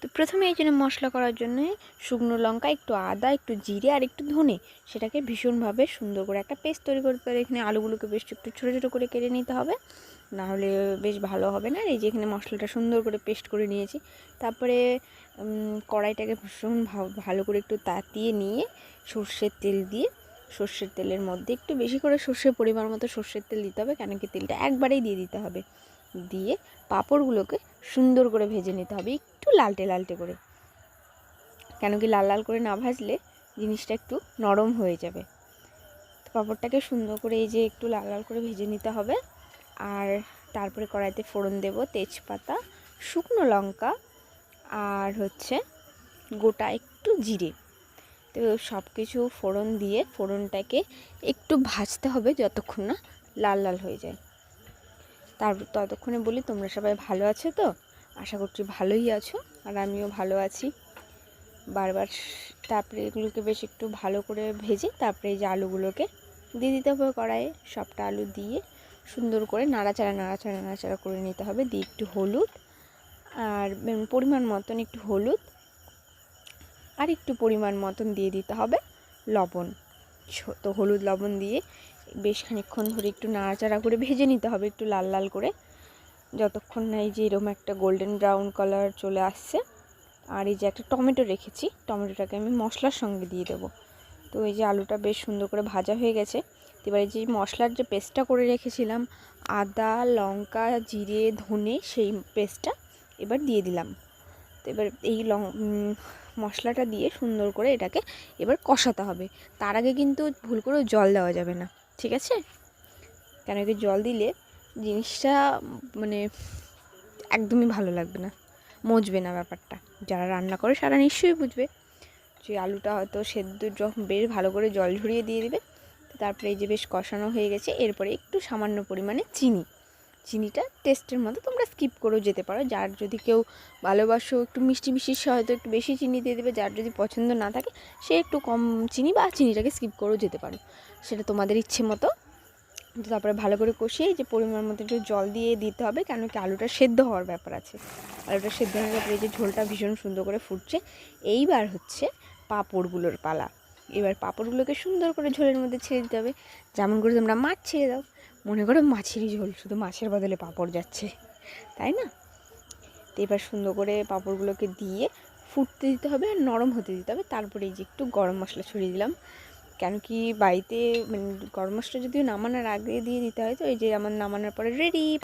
তো প্রথমে এই জন্য মশলা করার জন্য শুকনো লঙ্কা, একটু আদা, একটু জিরে আর একটু ধনে সেটাকে ভীষণভাবে সুন্দর করে একটা পেস্ট তৈরি করতে হবে। এখানে আলুগুলোকে বেশ একটু ছোটো ছোটো করে কেটে নিতে হবে। না হলে বেশ ভালো হবে না। এই যে এখানে মশলাটা সুন্দর করে পেস্ট করে নিয়েছি। তারপরে কড়াইটাকে ভীষণ ভালো করে একটু তাতিয়ে নিয়ে সর্ষের তেল দিয়ে, সর্ষের তেলের মধ্যে একটু বেশি করে সর্ষের পরিমাণ মতো সর্ষের তেল দিতে হবে কেন কি তেলটা একবারেই দিয়ে দিতে হবে। দিয়ে পাঁপড়গুলোকে সুন্দর করে ভেজে নিতে হবে। একটু লালটে লালটে করে। কেন কি লাল লাল করে না ভাজলে জিনিসটা একটু নরম হয়ে যাবে। তো পাঁপড়টাকে সুন্দর করে এই যে একটু লাল লাল করে ভেজে নিতে হবে। আর তারপরে কড়াইতে ফোড়ন দেব তেজপাতা, শুকনো লঙ্কা আর হচ্ছে গোটা একটু জিরে। তো সব কিছু ফোড়ন দিয়ে ফোড়নটাকে একটু ভাজতে হবে যতক্ষণ না লাল লাল হয়ে যায়। তারপর ততক্ষণে বলি তোমরা সবাই ভালো আছো তো? আশা করছি ভালোই আছো আর আমিও ভালো আছি। বারবার তারপরে এগুলোকে বেশ একটু ভালো করে ভেজে তারপরে এই যে আলুগুলোকে দিয়ে দিতে হবে কড়াইয়ে। সবটা আলু দিয়ে সুন্দর করে নাড়াচাড়া নাড়াচাড়া নাড়াচাড়া করে নিতে হবে। দিয়ে একটু হলুদ আর পরিমাণ মতন একটু হলুদ আর একটু পরিমাণ মতন দিয়ে দিতে হবে লবণ। তো হলুদ, লবণ দিয়ে বেশ খানিকক্ষণ ধরে একটু নাড়াচাড়া করে ভেজে নিতে হবে, একটু লাল লাল করে। যতক্ষণ না এই যে এরকম একটা গোল্ডেন ব্রাউন কালার চলে আসছে, আর এই যে একটা টমেটো রেখেছি, টমেটোটাকে আমি মশলার সঙ্গে দিয়ে দেবো। তো এই যে আলুটা বেশ সুন্দর করে ভাজা হয়ে গেছে। এবার এই যে মশলার যে পেস্টটা করে রেখেছিলাম, আদা, লঙ্কা, জিরে, ধনে, সেই পেস্টটা এবার দিয়ে দিলাম। তো এবার এই লং মশলাটা দিয়ে সুন্দর করে এটাকে এবার কষাতে হবে। তার আগে কিন্তু ভুল করে জল দেওয়া যাবে না, ঠিক আছে? কেন কি জল দিলে জিনিসটা মানে একদমই ভালো লাগবে না। মজবে না ব্যাপারটা। যারা রান্না করে সারা নিশ্চয়ই বুঝবে যে আলুটা হয়তো সেদ্ধ যখন বেশ ভালো করে জল ঝরিয়ে দিয়ে দিবে, তারপরে এই যে বেশ কষানো হয়ে গেছে, এরপরে একটু সামান্য পরিমাণে চিনি। চিনিটা টেস্টের মতো তোমরা স্কিপ করেও যেতে পারো। যার যদি কেউ ভালোবাসো, একটু মিষ্টি মিষ্টি সে হয়তো একটু বেশি চিনি দিয়ে দেবে, যার যদি পছন্দ না থাকে, সে একটু কম চিনি বা চিনিটাকে স্কিপ করেও যেতে পারো। সেটা তোমাদের ইচ্ছে মতো তো তারপরে ভালো করে কষিয়ে যে পরিমাণ মতো একটু জল দিয়ে দিতে হবে, কেন কি আলুটা সেদ্ধ হওয়ার ব্যাপার আছে। আলুটা সেদ্ধ হয়ে যাওয়ার পরে যে ঝোলটা ভীষণ সুন্দর করে ফুটছে। এইবার হচ্ছে পাঁপড়গুলোর পালা। এবার পাঁপড়গুলোকে সুন্দর করে ঝোলের মধ্যে ছেড়ে দিতে হবে। যেমন করে তোমরা মাছ ছেড়ে দাও, মনে করো মাছেরই ঝোল, শুধু মাছের বদলে পাঁপড় যাচ্ছে, তাই না? তো এবার সুন্দর করে পাঁপড়গুলোকে দিয়ে ফুটতে দিতে হবে আর নরম হতে দিতে হবে। তারপরে এই যে একটু গরম মশলা ছড়িয়ে দিলাম। কেন কি বাড়িতে মানে গরম মশলা যদিও নামানোর আগে দিয়ে দিতে হয় তো, এই যে আমার নামানোর পরে রেডি